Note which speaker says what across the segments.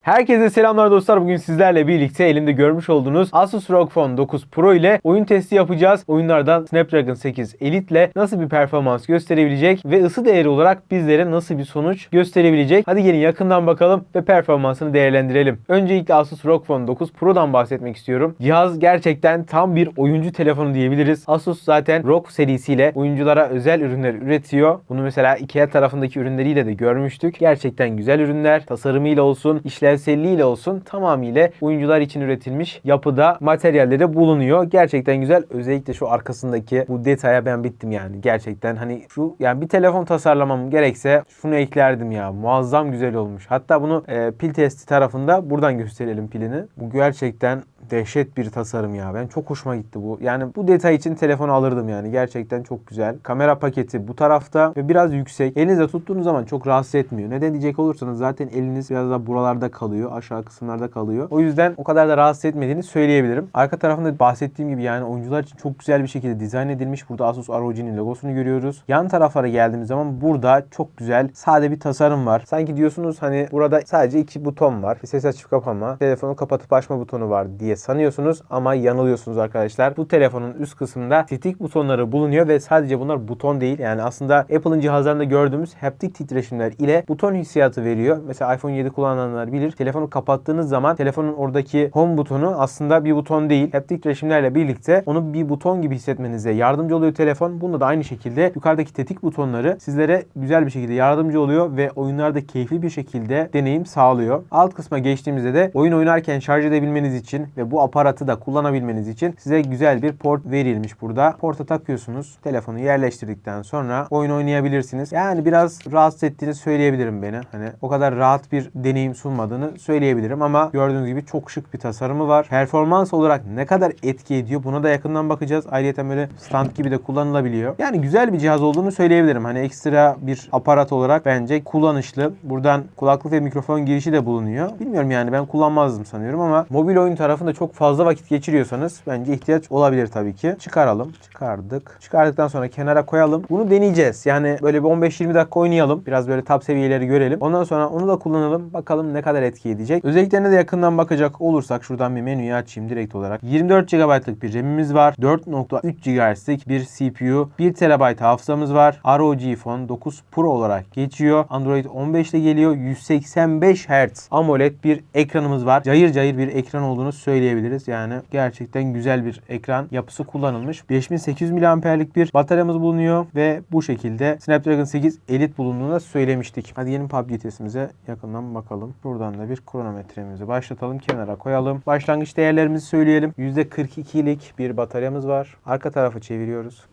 Speaker 1: Herkese selamlar dostlar. Bugün sizlerle birlikte elimde görmüş olduğunuz Asus ROG Phone 9 Pro ile oyun testi yapacağız. Oyunlardan Snapdragon 8 Elite ile nasıl bir performans gösterebilecek ve ısı değeri olarak bizlere nasıl bir sonuç gösterebilecek. Hadi gelin yakından bakalım ve performansını değerlendirelim. Öncelikle Asus ROG Phone 9 Pro'dan bahsetmek istiyorum. Cihaz gerçekten tam bir oyuncu telefonu diyebiliriz. Asus zaten ROG serisiyle oyunculara özel ürünler üretiyor. Bunu mesela IKEA tarafındaki ürünleriyle de görmüştük. Gerçekten güzel ürünler. Tasarımıyla olsun, işlevselliğiyle olsun tamamıyla oyuncular için üretilmiş yapıda materyalleri bulunuyor. Gerçekten güzel. Özellikle şu arkasındaki bu detaya ben bittim yani. Gerçekten hani şu yani bir telefon tasarlamam gerekse şunu eklerdim ya. Muazzam güzel olmuş. Hatta bunu e, pil testi tarafında buradan gösterelim pilini. Bu gerçekten dehşet bir tasarım ya. Ben çok hoşuma gitti bu. Yani bu detay için telefonu alırdım yani. Gerçekten çok güzel. Kamera paketi bu tarafta ve biraz yüksek. Elinizde tuttuğunuz zaman çok rahatsız etmiyor. Neden diyecek olursanız zaten eliniz biraz da buralarda kalıyor. Aşağı kısımlarda kalıyor. O yüzden o kadar da rahatsız etmediğini söyleyebilirim. Arka tarafında bahsettiğim gibi yani oyuncular için çok güzel bir şekilde dizayn edilmiş. Burada Asus ROG'nin logosunu görüyoruz. Yan taraflara geldiğimiz zaman burada çok güzel sade bir tasarım var. Sanki diyorsunuz hani burada sadece iki buton var. Ses açıp kapama, telefonu kapatıp açma butonu var diye sanıyorsunuz ama yanılıyorsunuz arkadaşlar. Bu telefonun üst kısmında tetik butonları bulunuyor ve sadece bunlar buton değil. Yani aslında Apple'ın cihazlarında gördüğümüz haptik titreşimler ile buton hissiyatı veriyor. Mesela iPhone 7 kullananlar bilir. Telefonu kapattığınız zaman telefonun oradaki home butonu aslında bir buton değil. Haptik titreşimlerle birlikte onu bir buton gibi hissetmenize yardımcı oluyor telefon. Bunda da aynı şekilde yukarıdaki tetik butonları sizlere güzel bir şekilde yardımcı oluyor ve oyunlarda keyifli bir şekilde deneyim sağlıyor. Alt kısma geçtiğimizde de oyun oynarken şarj edebilmeniz için ve bu aparatı da kullanabilmeniz için size güzel bir port verilmiş burada. Porta takıyorsunuz. Telefonu yerleştirdikten sonra oyun oynayabilirsiniz. Yani biraz rahatsız ettiğini söyleyebilirim beni. Hani o kadar rahat bir deneyim sunmadığını söyleyebilirim ama gördüğünüz gibi çok şık bir tasarımı var. Performans olarak ne kadar etki ediyor buna da yakından bakacağız. Ayrıca böyle stand gibi de kullanılabiliyor. Yani güzel bir cihaz olduğunu söyleyebilirim. Hani ekstra bir aparat olarak bence kullanışlı. Buradan kulaklık ve mikrofon girişi de bulunuyor. Bilmiyorum yani ben kullanmazdım sanıyorum ama mobil oyun tarafında çok fazla vakit geçiriyorsanız bence ihtiyaç olabilir tabii ki. Çıkaralım. Çıkardık. Çıkardıktan sonra kenara koyalım. Bunu deneyeceğiz. Yani böyle bir 15-20 dakika oynayalım. Biraz böyle top seviyeleri görelim. Ondan sonra onu da kullanalım. Bakalım ne kadar etki edecek. Özelliklerine de yakından bakacak olursak şuradan bir menüyü açayım direkt olarak. 24 GB'lık bir RAM'imiz var. 4.3 GHz'lik bir CPU. 1 TB hafızamız var. ROG Phone 9 Pro olarak geçiyor. Android 15 ile geliyor. 185 Hz AMOLED bir ekranımız var. Cayır cayır bir ekran olduğunu söyleyebiliriz. Yani gerçekten güzel bir ekran yapısı kullanılmış. 5800 mAh'lik bir bataryamız bulunuyor ve bu şekilde Snapdragon 8 Elite bulunduğunu da söylemiştik. Hadi yeni PUBG testimize yakından bakalım. Buradan da bir kronometremizi başlatalım. Kenara koyalım. Başlangıç değerlerimizi söyleyelim. %42'lik bir bataryamız var. Arka tarafı çeviriyoruz.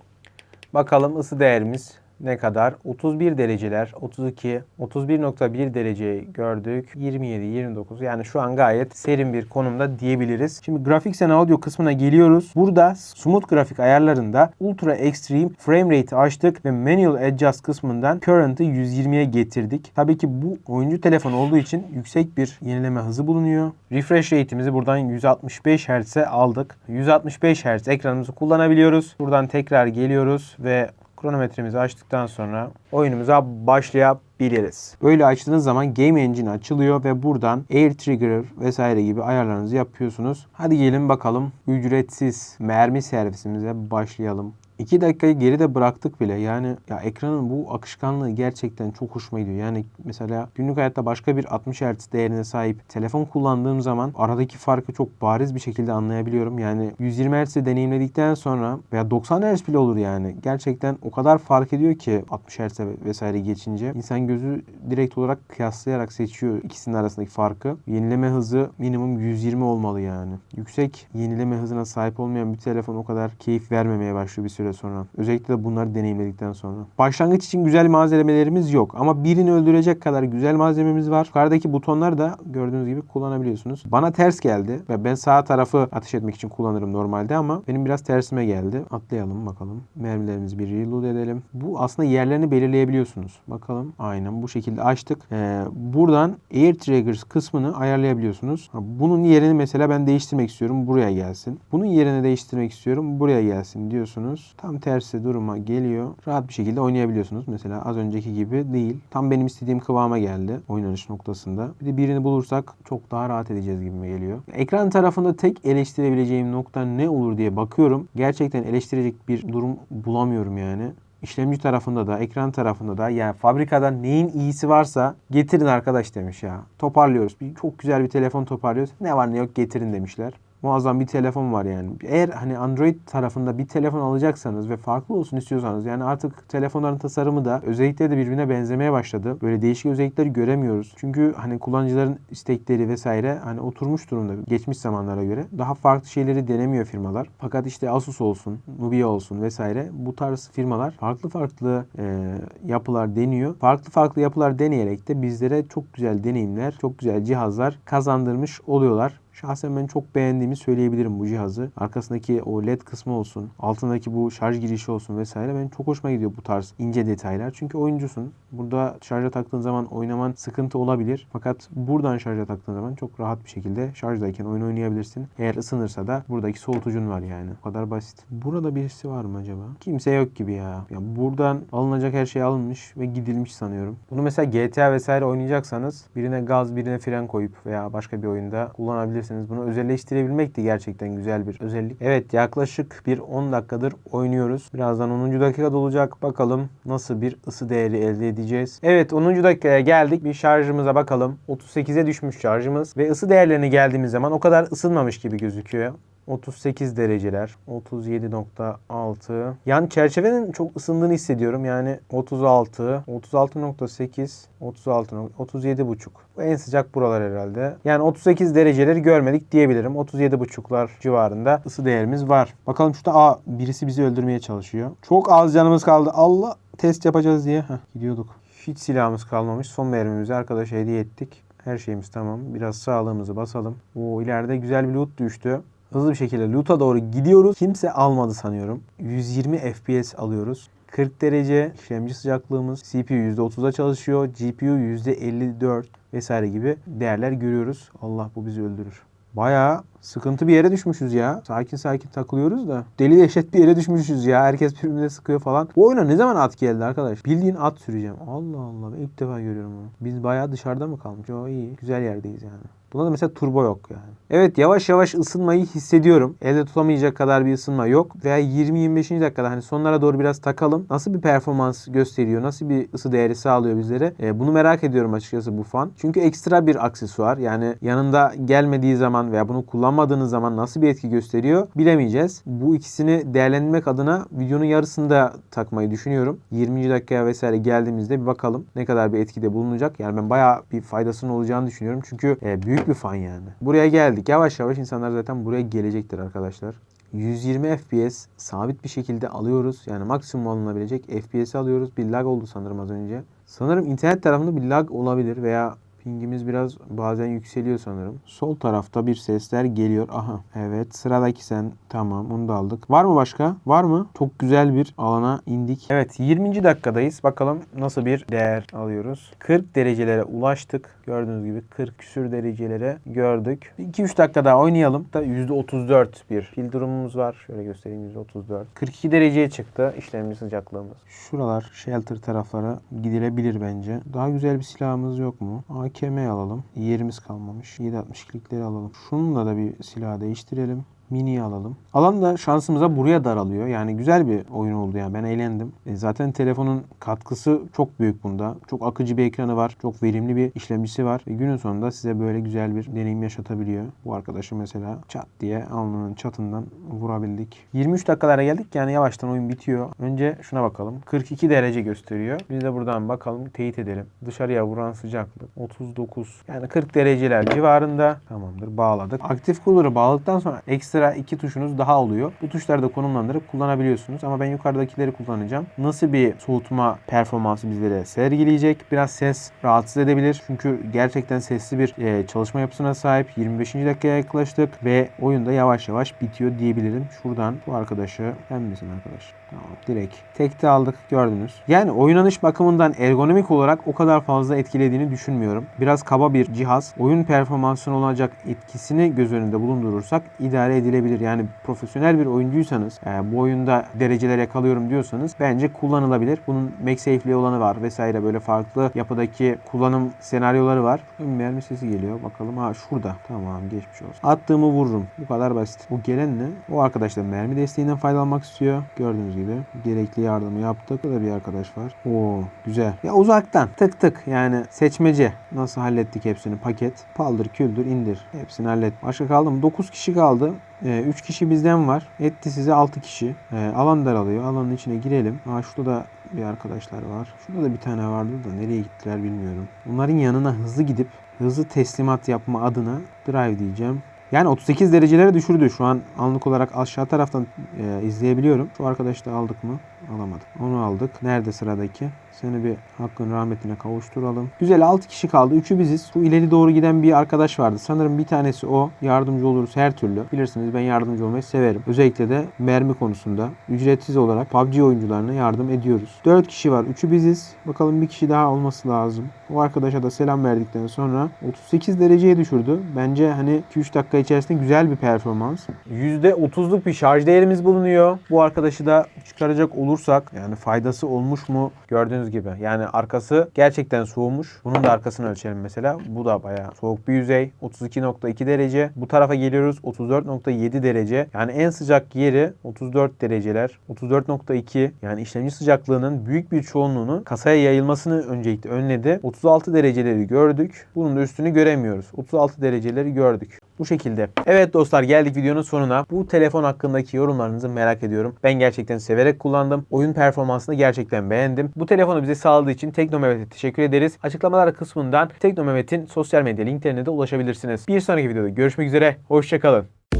Speaker 1: Bakalım ısı değerimiz ne kadar? 31 dereceler, 32, 31.1 dereceyi gördük. 27, 29 yani şu an gayet serin bir konumda diyebiliriz. Şimdi Graphics and Audio kısmına geliyoruz. Burada Smooth grafik ayarlarında Ultra Extreme Frame Rate'i açtık ve Manual Adjust kısmından Current'ı 120'ye getirdik. Tabii ki bu oyuncu telefon olduğu için yüksek bir yenileme hızı bulunuyor. Refresh rate'imizi buradan 165 Hz'e aldık. 165 Hz ekranımızı kullanabiliyoruz. Buradan tekrar geliyoruz ve kronometremizi açtıktan sonra oyunumuza başlayabiliriz. Böyle açtığınız zaman Game Engine açılıyor ve buradan Air Trigger vesaire gibi ayarlarınızı yapıyorsunuz. Hadi gelin bakalım ücretsiz mermi servisimize başlayalım. 2 dakikayı geride bıraktık bile. Yani ya ekranın bu akışkanlığı gerçekten çok hoşuma gidiyor. Yani mesela günlük hayatta başka bir 60 Hz değerine sahip telefon kullandığım zaman aradaki farkı çok bariz bir şekilde anlayabiliyorum. Yani 120 Hz'i deneyimledikten sonra veya 90 Hz bile olur yani. Gerçekten o kadar fark ediyor ki 60 Hz'e vesaire geçince. insan gözü direkt olarak kıyaslayarak seçiyor ikisinin arasındaki farkı. Yenileme hızı minimum 120 olmalı yani. Yüksek yenileme hızına sahip olmayan bir telefon o kadar keyif vermemeye başlıyor bir süre sonra. Özellikle de bunları deneyimledikten sonra. Başlangıç için güzel malzemelerimiz yok ama birini öldürecek kadar güzel malzememiz var. Yukarıdaki butonlar da gördüğünüz gibi kullanabiliyorsunuz. Bana ters geldi ve ben sağ tarafı ateş etmek için kullanırım normalde ama benim biraz tersime geldi. Atlayalım bakalım. Mermilerimizi bir reload edelim. Bu aslında yerlerini belirleyebiliyorsunuz. Bakalım. Aynen bu şekilde açtık. Ee, buradan Air Triggers kısmını ayarlayabiliyorsunuz. Bunun yerini mesela ben değiştirmek istiyorum. Buraya gelsin. Bunun yerini değiştirmek istiyorum. Buraya gelsin diyorsunuz. Tam tersi duruma geliyor. Rahat bir şekilde oynayabiliyorsunuz. Mesela az önceki gibi değil. Tam benim istediğim kıvama geldi oynanış noktasında. Bir de birini bulursak çok daha rahat edeceğiz gibime geliyor. Ekran tarafında tek eleştirebileceğim nokta ne olur diye bakıyorum. Gerçekten eleştirecek bir durum bulamıyorum yani. İşlemci tarafında da, ekran tarafında da yani fabrikada neyin iyisi varsa getirin arkadaş demiş ya. Toparlıyoruz. Bir, çok güzel bir telefon toparlıyoruz. Ne var ne yok getirin demişler. Muazzam bir telefon var yani. Eğer hani Android tarafında bir telefon alacaksanız ve farklı olsun istiyorsanız yani artık telefonların tasarımı da özellikleri de birbirine benzemeye başladı. Böyle değişik özellikleri göremiyoruz. Çünkü hani kullanıcıların istekleri vesaire hani oturmuş durumda geçmiş zamanlara göre. Daha farklı şeyleri denemiyor firmalar. Fakat işte Asus olsun, Nubia olsun vesaire bu tarz firmalar farklı farklı e, yapılar deniyor. Farklı farklı yapılar deneyerek de bizlere çok güzel deneyimler, çok güzel cihazlar kazandırmış oluyorlar. Şahsen ben çok beğendiğimi söyleyebilirim bu cihazı. Arkasındaki o led kısmı olsun, altındaki bu şarj girişi olsun vesaire ben çok hoşuma gidiyor bu tarz ince detaylar. Çünkü oyuncusun. Burada şarja taktığın zaman oynaman sıkıntı olabilir. Fakat buradan şarja taktığın zaman çok rahat bir şekilde şarjdayken oyun oynayabilirsin. Eğer ısınırsa da buradaki soğutucun var yani. O kadar basit. Burada birisi var mı acaba? Kimse yok gibi ya. ya buradan alınacak her şey alınmış ve gidilmiş sanıyorum. Bunu mesela GTA vesaire oynayacaksanız birine gaz birine fren koyup veya başka bir oyunda kullanabilirsiniz. Bunu özelleştirebilmek de gerçekten güzel bir özellik. Evet yaklaşık bir 10 dakikadır oynuyoruz. Birazdan 10. dakikada olacak. Bakalım nasıl bir ısı değeri elde edeceğiz. Evet 10. dakikaya geldik. Bir şarjımıza bakalım. 38'e düşmüş şarjımız ve ısı değerlerine geldiğimiz zaman o kadar ısınmamış gibi gözüküyor. 38 dereceler, 37.6. Yani çerçevenin çok ısındığını hissediyorum. Yani 36, 36.8, 36, 37.5. Bu en sıcak buralar herhalde. Yani 38 dereceleri görmedik diyebilirim. 37.5'lar civarında ısı değerimiz var. Bakalım şurada aa birisi bizi öldürmeye çalışıyor. Çok az canımız kaldı. Allah test yapacağız diye. Heh, gidiyorduk. Hiç silahımız kalmamış. Son mermimizi arkadaşa hediye ettik. Her şeyimiz tamam. Biraz sağlığımızı basalım. Oo ileride güzel bir loot düştü. Hızlı bir şekilde loot'a doğru gidiyoruz. Kimse almadı sanıyorum. 120 FPS alıyoruz. 40 derece işlemci sıcaklığımız, CPU %30'da çalışıyor, GPU %54 vesaire gibi değerler görüyoruz. Allah bu bizi öldürür. Bayağı sıkıntı bir yere düşmüşüz ya. Sakin sakin takılıyoruz da. Deli dehşet bir yere düşmüşüz ya. Herkes birbirine sıkıyor falan. Bu oyuna ne zaman at geldi arkadaş? Bildiğin at süreceğim. Allah Allah ilk defa görüyorum bunu. Biz bayağı dışarıda mı kalmış? Yo iyi. Güzel yerdeyiz yani. Bunda da mesela turbo yok yani. Evet yavaş yavaş ısınmayı hissediyorum. Elde tutamayacak kadar bir ısınma yok. Veya 20-25. dakikada hani sonlara doğru biraz takalım. Nasıl bir performans gösteriyor? Nasıl bir ısı değeri sağlıyor bizlere? E, bunu merak ediyorum açıkçası bu fan. Çünkü ekstra bir aksesuar. Yani yanında gelmediği zaman veya bunu kullanmadığınız zaman nasıl bir etki gösteriyor bilemeyeceğiz. Bu ikisini değerlendirmek adına videonun yarısında takmayı düşünüyorum. 20. dakikaya vesaire geldiğimizde bir bakalım ne kadar bir etkide bulunacak. Yani ben bayağı bir faydasının olacağını düşünüyorum. Çünkü e, büyük bir fan yani. Buraya geldik. Yavaş yavaş insanlar zaten buraya gelecektir arkadaşlar. 120 FPS sabit bir şekilde alıyoruz. Yani maksimum alınabilecek FPS alıyoruz. Bir lag oldu sanırım az önce. Sanırım internet tarafında bir lag olabilir veya pingimiz biraz bazen yükseliyor sanırım. Sol tarafta bir sesler geliyor. Aha evet sıradaki sen. Tamam onu da aldık. Var mı başka? Var mı? Çok güzel bir alana indik. Evet 20. dakikadayız. Bakalım nasıl bir değer alıyoruz. 40 derecelere ulaştık. Gördüğünüz gibi 40 küsür derecelere gördük. 2-3 dakika daha oynayalım. Da %34 bir pil durumumuz var. Şöyle göstereyim %34. 42 dereceye çıktı işlemci sıcaklığımız. Şuralar shelter taraflara gidilebilir bence. Daha güzel bir silahımız yok mu? AKM alalım. Yerimiz kalmamış. 7.62'likleri alalım. Şununla da bir silah değiştirelim. Mini'yi alalım. Alan da şansımıza buraya daralıyor. Yani güzel bir oyun oldu yani. Ben eğlendim. E zaten telefonun katkısı çok büyük bunda. Çok akıcı bir ekranı var. Çok verimli bir işlemcisi var. E günün sonunda size böyle güzel bir deneyim yaşatabiliyor. Bu arkadaşı mesela çat diye alnının çatından vurabildik. 23 dakikalara geldik. Yani yavaştan oyun bitiyor. Önce şuna bakalım. 42 derece gösteriyor. Biz de buradan bakalım. Teyit edelim. Dışarıya vuran sıcaklık 39. Yani 40 dereceler civarında. Tamamdır. Bağladık. Aktif cooler'ı bağladıktan sonra ekstra iki tuşunuz daha oluyor. Bu tuşları da konumlandırıp kullanabiliyorsunuz. Ama ben yukarıdakileri kullanacağım. Nasıl bir soğutma performansı bizlere sergileyecek? Biraz ses rahatsız edebilir. Çünkü gerçekten sesli bir e, çalışma yapısına sahip. 25. dakikaya yaklaştık ve oyunda yavaş yavaş bitiyor diyebilirim. Şuradan bu arkadaşı sen misin arkadaş? Tamam direkt. Tekte aldık gördünüz. Yani oynanış bakımından ergonomik olarak o kadar fazla etkilediğini düşünmüyorum. Biraz kaba bir cihaz. Oyun performansına olacak etkisini göz önünde bulundurursak idare edilebilir. Yani profesyonel bir oyuncuysanız e, bu oyunda dereceler yakalıyorum diyorsanız bence kullanılabilir. Bunun MagSafe'li olanı var vesaire böyle farklı yapıdaki kullanım senaryoları var. Mermi sesi geliyor. Bakalım ha şurada. Tamam geçmiş olsun. Attığımı vururum. Bu kadar basit. O gelen ne? O arkadaş da mermi desteğinden faydalanmak istiyor. Gördüğünüz gibi. Gerekli yardımı yaptık. Burada bir arkadaş var. Oo güzel. Ya uzaktan tık tık yani seçmece. Nasıl hallettik hepsini? Paket. Paldır küldür indir. Hepsini hallet. Başka kaldı mı? 9 kişi kaldı. 3 kişi bizden var. Etti size 6 kişi. Ee, alan daralıyor. Alanın içine girelim. Aa şurada da bir arkadaşlar var. Şurada da bir tane vardı da nereye gittiler bilmiyorum. Bunların yanına hızlı gidip hızlı teslimat yapma adına drive diyeceğim. Yani 38 derecelere düşürdü. Şu an anlık olarak aşağı taraftan e, izleyebiliyorum. Şu arkadaşı da aldık mı? Alamadık. Onu aldık. Nerede sıradaki? Seni bir hakkın rahmetine kavuşturalım. Güzel 6 kişi kaldı. 3'ü biziz. Bu ileri doğru giden bir arkadaş vardı. Sanırım bir tanesi o. Yardımcı oluruz her türlü. Bilirsiniz ben yardımcı olmayı severim. Özellikle de mermi konusunda ücretsiz olarak PUBG oyuncularına yardım ediyoruz. 4 kişi var. 3'ü biziz. Bakalım bir kişi daha olması lazım. O arkadaşa da selam verdikten sonra 38 dereceye düşürdü. Bence hani 2-3 dakika içerisinde güzel bir performans. %30'luk bir şarj değerimiz bulunuyor. Bu arkadaşı da çıkaracak olursak yani faydası olmuş mu gördüğünüz gibi. Yani arkası gerçekten soğumuş. Bunun da arkasını ölçelim mesela. Bu da bayağı soğuk bir yüzey. 32.2 derece. Bu tarafa geliyoruz 34.7 derece. Yani en sıcak yeri 34 dereceler. 34.2 yani işlemci sıcaklığının büyük bir çoğunluğunun kasaya yayılmasını öncelikle önledi. 36 dereceleri gördük. Bunun da üstünü göremiyoruz. 36 dereceleri gördük. Bu şekilde. Evet dostlar geldik videonun sonuna. Bu telefon hakkındaki yorumlarınızı merak ediyorum. Ben gerçekten severek kullandım. Oyun performansını gerçekten beğendim. Bu telefonu bize sağladığı için Teknomehmet'e teşekkür ederiz. Açıklamalar kısmından Teknomehmet'in sosyal medya linklerine de ulaşabilirsiniz. Bir sonraki videoda görüşmek üzere. Hoşçakalın.